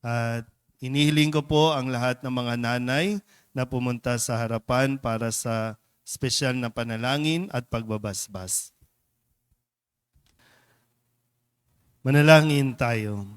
At inihiling ko po ang lahat ng mga nanay na pumunta sa harapan para sa espesyal na panalangin at pagbabasbas. Manalangin tayo.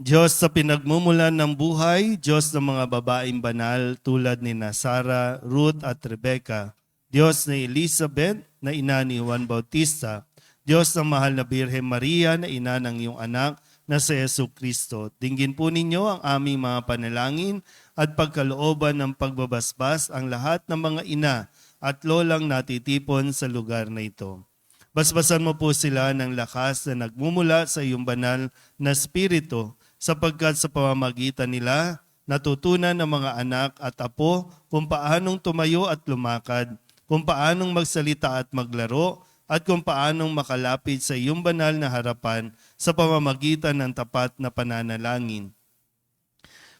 Diyos sa pinagmumulan ng buhay, Diyos ng mga babaeng banal tulad ni Sara, Ruth at Rebecca, Diyos ni Elizabeth na ina ni Juan Bautista, Diyos ng mahal na Birhen Maria na ina ng iyong anak na si Yesu Kristo. Dinggin po ninyo ang aming mga panalangin at pagkalooban ng pagbabasbas ang lahat ng mga ina at lolang natitipon sa lugar na ito. Basbasan mo po sila ng lakas na nagmumula sa iyong banal na spirito sapagkat sa pamamagitan nila natutunan ng mga anak at apo kung paanong tumayo at lumakad, kung paanong magsalita at maglaro, at kung paanong makalapit sa iyong banal na harapan sa pamamagitan ng tapat na pananalangin.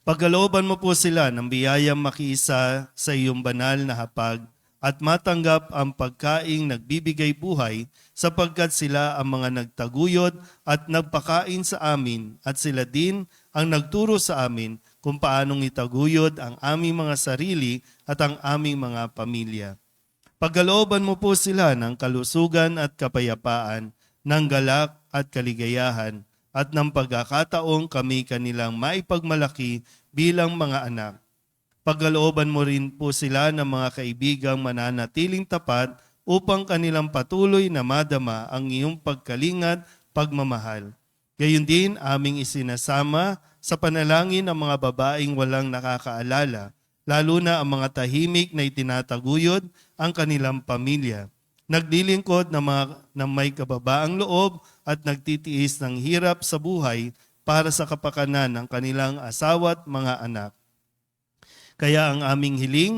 Pagkalooban mo po sila ng biyayang makiisa sa iyong banal na hapag at matanggap ang pagkaing nagbibigay buhay sapagkat sila ang mga nagtaguyod at nagpakain sa amin at sila din ang nagturo sa amin kung paanong itaguyod ang aming mga sarili at ang aming mga pamilya. Pagkalooban mo po sila ng kalusugan at kapayapaan, ng galak at kaligayahan, at ng pagkakataong kami kanilang maipagmalaki bilang mga anak. Pagkalooban mo rin po sila ng mga kaibigang mananatiling tapat upang kanilang patuloy na madama ang iyong pagkalingat, pagmamahal. Gayun din aming isinasama sa panalangin ang mga babaeng walang nakakaalala, lalo na ang mga tahimik na itinataguyod ang kanilang pamilya. Naglilingkod ng mga ng may kababaang loob at nagtitiis ng hirap sa buhay para sa kapakanan ng kanilang asawa at mga anak. Kaya ang aming hiling,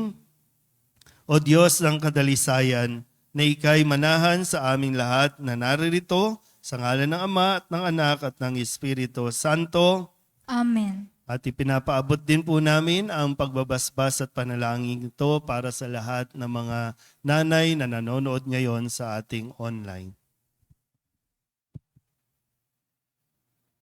O Diyos ng kadalisayan, na ikay manahan sa aming lahat na naririto sa ngalan ng Ama at ng Anak at ng Espiritu Santo, Amen. At ipinapaabot din po namin ang pagbabasbas at panalangin ito para sa lahat ng mga nanay na nanonood ngayon sa ating online.